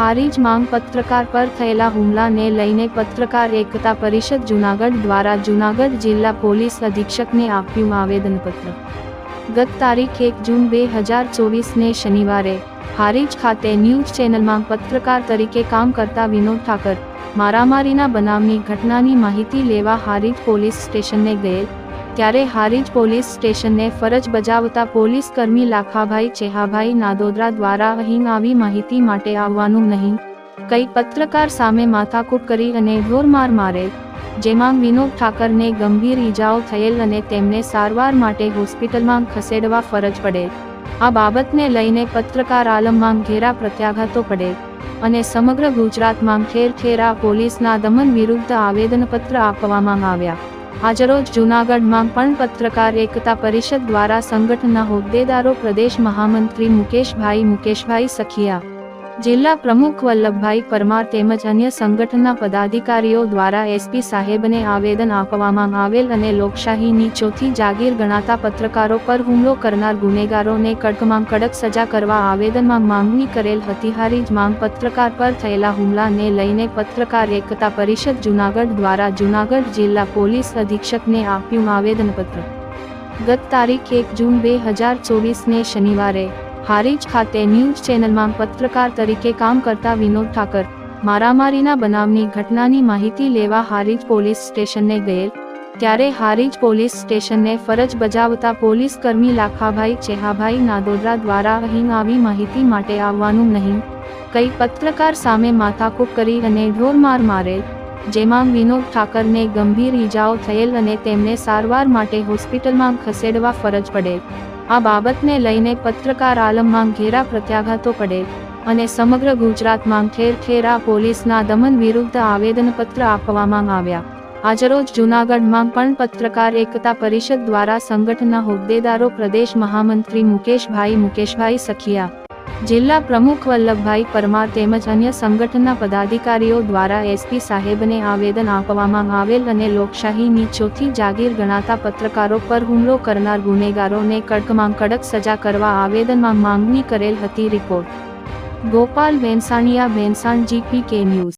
હારીજ માંગ પત્રકાર પર થયેલા હુમલાને લઈને પત્રકાર એકતા પરિષદ જૂનાગઢ દ્વારા જૂનાગઢ જિલ્લા પોલીસ અધિક્ષકને આપ્યું આવેદનપત્ર. ગત તારીખ એક જૂન બે હજાર ચોવીસને શનિવારે, હારીજ ખાતે ન્યૂઝ ચેનલમાં પત્રકાર તરીકે કામ કરતા વિનોદ ઠાકર મારામારીના બનાવની ઘટનાની માહિતી લેવા હારીજ પોલીસ સ્ટેશને ગયેલ, ત્યારે હારીજ પોલીસ સ્ટેશનને ફરજ બજાવતા પોલીસ કર્મી લાખાભાઈ ચેહાભાઈ નાદોદરા દ્વારા અહીં આવી માહિતી માટે આવવાનું નહીં. કઈ પત્રકાર સામે માથાકૂટ કરી અને ઢોરમાર મારેલ, જેમાં વિનોદ ઠાકરને ગંભીર ઈજાઓ થયેલ અને તેમને સારવાર માટે હોસ્પિટલમાં ખસેડવા ફરજ પડેલ. આ બાબતને લઈને પત્રકાર આલમમાં ઘેરા પ્રત્યાઘાતો પડેલ. અને સમગ્ર ગુજરાતમાં ઠેર ઠેર આ પોલીસના દમન વિરુદ્ધ આવેદનપત્ર આપવામાં આવ્યા. આજરોજ જૂનાગઢમાં પણ પત્રકાર એકતા પરિષદ દ્વારા સંગઠનના હોદ્દેદારો પ્રદેશ મહામંત્રી મુકેશભાઈ મુકેશભાઈ સખિયા જિલ્લા પ્રમુખ વલ્લભભાઈ પરમાર તેમજ અન્ય સંગઠનના પદાધિકારીઓ દ્વારા એસપી સાહેબને આવેદન આપવામાં આવેલ અને લોકશાહીની ચોથી જાગીર ગણાતા પત્રકારો પર હુમલો કરનાર ગુનેગારોને કડકમાં કડક સજા કરવા આવેદનમાં માંગણી કરેલ હતી હારીજ માંગ પત્રકાર પર થયેલા હુમલાને લઈને પત્રકાર એકતા પરિષદ જૂનાગઢ દ્વારા જૂનાગઢ જિલ્લા પોલીસ અધિક્ષકને આપ્યું આવેદનપત્ર. ગત તારીખ એક જૂન બે હજાર ચોવીસને શનિવારે હારીજ ખાતે ન્યૂઝ ચેનલમાં પત્રકાર તરીકે કામ કરતા વિનોદ ઠાકર, મારામારીના બનાવની ઘટનાની માહિતી લેવા હારીજ પોલીસ સ્ટેશને ગયેલ. ત્યારે હારીજ પોલીસ સ્ટેશનને ફરજ બજાવતા પોલીસ કર્મી લાખાભાઈ ચેહાભાઈ નાદોદરા દ્વારા અહીં આવી માહિતી માટે આવવાનું નહીં. કઈ પત્રકાર સામે માથાકૂપ કરી અને ઢોરમાર મારેલ, જેમાં વિનોદ ઠાકરને ગંભીર ઈજાઓ થયેલ અને તેમને સારવાર માટે હોસ્પિટલમાં ખસેડવા ફરજ પડેલ. આ બાબતને લઈને પત્રકાર આલમમાં ઘેરા પ્રત્યાઘાતો પડે અને સમગ્ર ગુજરાતમાં ઠેર ઠેર આ પોલીસના દમન વિરુદ્ધ આવેદનપત્ર આપવામાં આવ્યા. આજરોજ જૂનાગઢમાં પણ પત્રકાર એકતા પરિષદ દ્વારા સંગઠનના હોદ્દેદારો પ્રદેશ મહામંત્રી મુકેશભાઈ મુકેશભાઈ સખિયા જિલ્લા પ્રમુખ વલ્લભભાઈ પરમાર તેમજ અન્ય સંગઠનના પદાધિકારીઓ દ્વારા એસપી સાહેબને આવેદન આપવામાં આવેલ અને લોકશાહીની ચોથી જાગીર ગણાતા પત્રકારો પર હુમલો કરનાર ગુનેગારોને કડકમાં કડક સજા કરવા આવેદનમાં માંગણી કરેલ હતી રિપોર્ટ. ગોપાલ ભેંસાણીયા વેનસાણ જીપી કે ન્યૂઝ.